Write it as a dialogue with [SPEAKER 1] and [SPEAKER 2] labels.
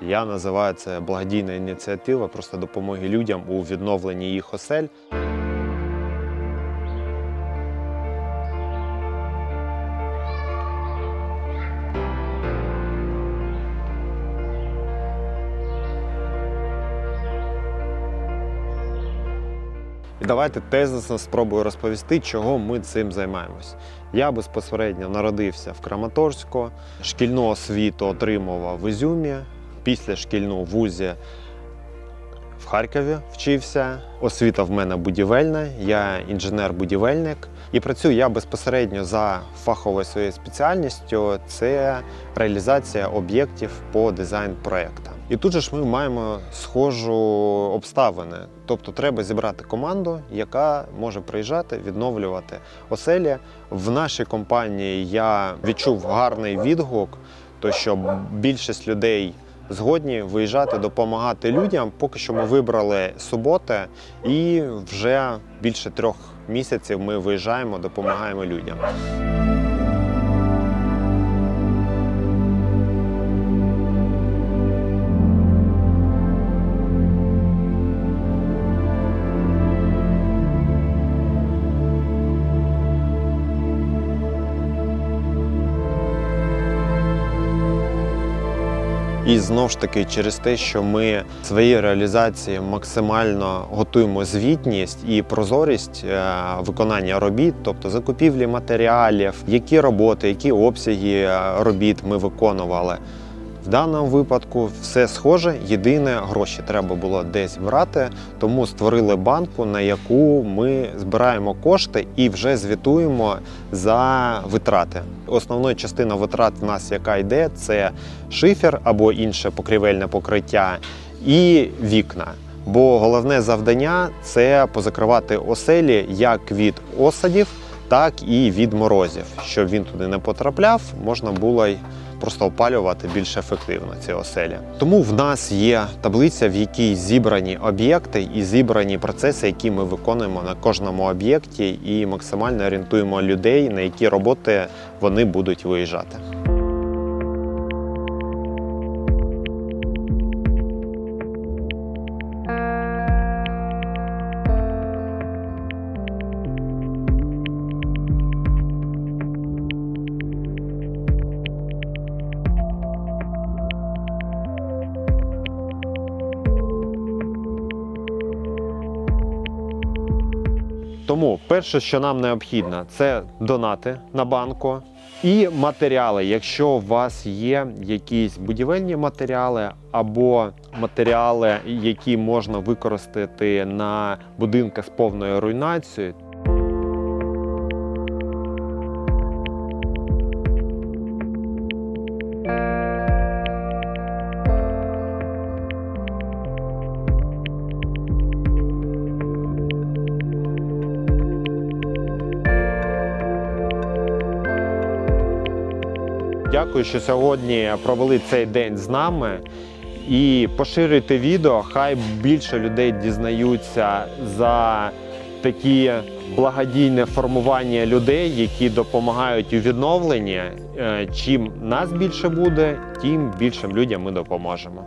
[SPEAKER 1] Я називаю це благодійна ініціатива просто допомоги людям у відновленні їх осель. Давайте тезисно спробую розповісти, чого ми цим займаємось. Я безпосередньо народився в Краматорську, шкільну освіту отримував в Ізюмі, після шкільну в вузі в Харкові вчився. Освіта в мене будівельна, я інженер-будівельник. І працюю я безпосередньо за фаховою своєю спеціальністю це реалізація об'єктів по дизайн-проектам. І тут же ж ми маємо схожу обставини. Тобто треба зібрати команду, яка може приїжджати, відновлювати оселі. В нашій компанії я відчув гарний відгук, то що більшість людей згодні виїжджати, допомагати людям. Поки що ми вибрали суботи, і вже більше трьох місяців ми виїжджаємо, допомагаємо людям. І знову ж таки, через те, що ми свої реалізації максимально готуємо звітність і прозорість е, виконання робіт, тобто закупівлі матеріалів, які роботи, які обсяги е, робіт ми виконували. В даному випадку все схоже, єдине гроші треба було десь брати, тому створили банку, на яку ми збираємо кошти і вже звітуємо за витрати. Основною частиною витрат в нас, яка йде, це шифер або інше покрівельне покриття і вікна. Бо головне завдання це позакривати оселі як від осадів, так і від морозів. Щоб він туди не потрапляв, можна було й просто опалювати більш ефективно ці оселі. Тому в нас є таблиця, в якій зібрані об'єкти і зібрані процеси, які ми виконуємо на кожному об'єкті, і максимально орієнтуємо людей, на які роботи вони будуть виїжджати. Тому перше, що нам необхідно, це донати на банку і матеріали. Якщо у вас є якісь будівельні матеріали або матеріали, які можна використати на будинках з повною руйнацією. Дякую, що сьогодні провели цей день з нами. І поширюйте відео, хай більше людей дізнаються за такі благодійне формування людей, які допомагають у відновленні. Е, Чим нас більше буде, тим більшим людям ми допоможемо.